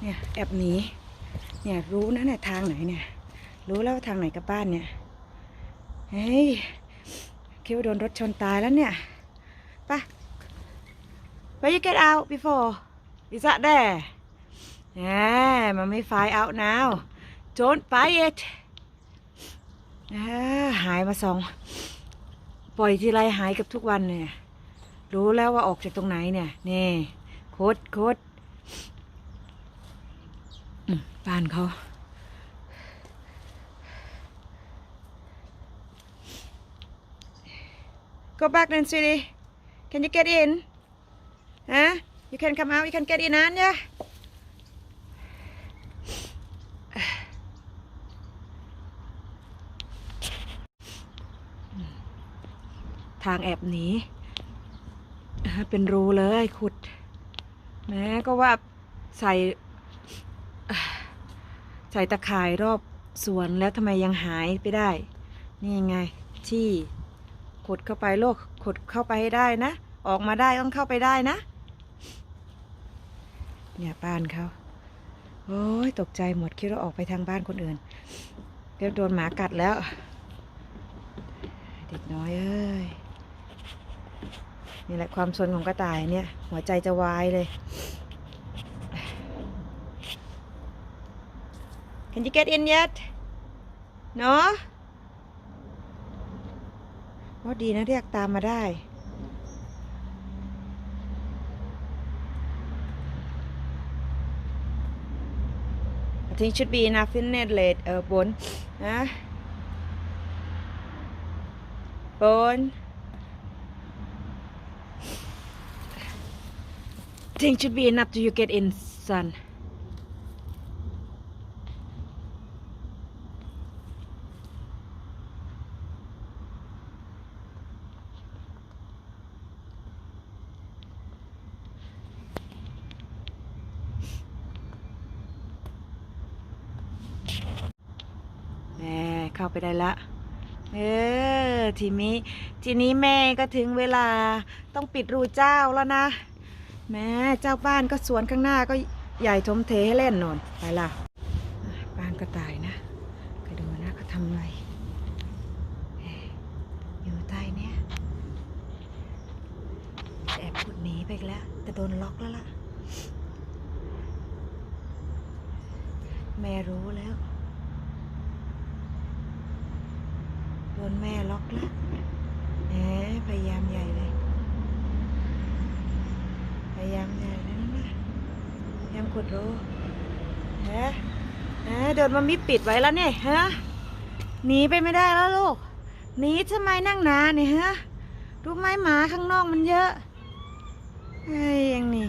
เนี่ยแอบหนีเนี่ยรู้นะเนี่ยทางไหนเนี่ย รู้แล้วว่าทางไหนกลับบ้านเนี่ยเฮ้ยคิดว่าโดนรถชนตายแล้วเนี่ยไป Where you get out before is that there yeah มันไม่ find out now don't buy it หายมาสอง ปล่อยทีไรหายกับทุกวันเนี่ย รู้แล้วว่าออกจากตรงไหนเนี่ย นี่โคดโคดอืม บ้านเขา Go back then, sweetie. Can you get in? Huh? You can come out. You can get in, Anya. ทางแอบหนีอ่าเป็นรูเลยขุดแม้ก็ว่าใส่อ่าใส่ตะข่ายรอบสวนแล้วทำไมยังหายไปได้ นี่ไงที่ขุดเข้าไปโลกขุดเข้าไปให้ได้นะ ออกมาได้ต้องเข้าไปได้นะ เนี่ยบ้านเขาโอ้ยตกใจหมดคิดว่าออกไปทางบ้านคนอื่นเดี๋ยวโดนหมากัดแล้ว เด็กน้อยเอ้ยนี่แหละความสนของกระต่ายเนี่ย หัวใจจะวายเลย Can you get in yet? No? ว่าดีนะเรียกตามมาได้ I think should be enough in it late เออบนนะบน think should be enough to you get in son แม่ เข้าไปได้ละเออทีนี้ทีนี้แม่ก็ถึงเวลาต้องปิดรูเจ้าแล้วนะ แม่เจ้าบ้านก็สวนข้างหน้าก็ใหญ่ทมเทให้เล่นนอนไปละบ้านก็ตายนะไปดูนะเขาทำอะไรอยู่ใต้เนี้ยแอบขุดหนีไปแล้วแต่โดนล็อกแล้วล่ะ แม่รู้แล้ว โดนแม่ล็อกแล้วแหมพยายามใหญ่เลย พยายามใหญ่เลยนั่นะพยายามขุดรูฮะฮะโดนมันมีปิดไว้แล้วเนี่ยฮะ หนีไปไม่ได้แล้วลูก หนีทำไมนั่งนานเนี่ยฮะ รู้ไหมหมาข้างนอกมันเยอะ เฮ้ยยังนี่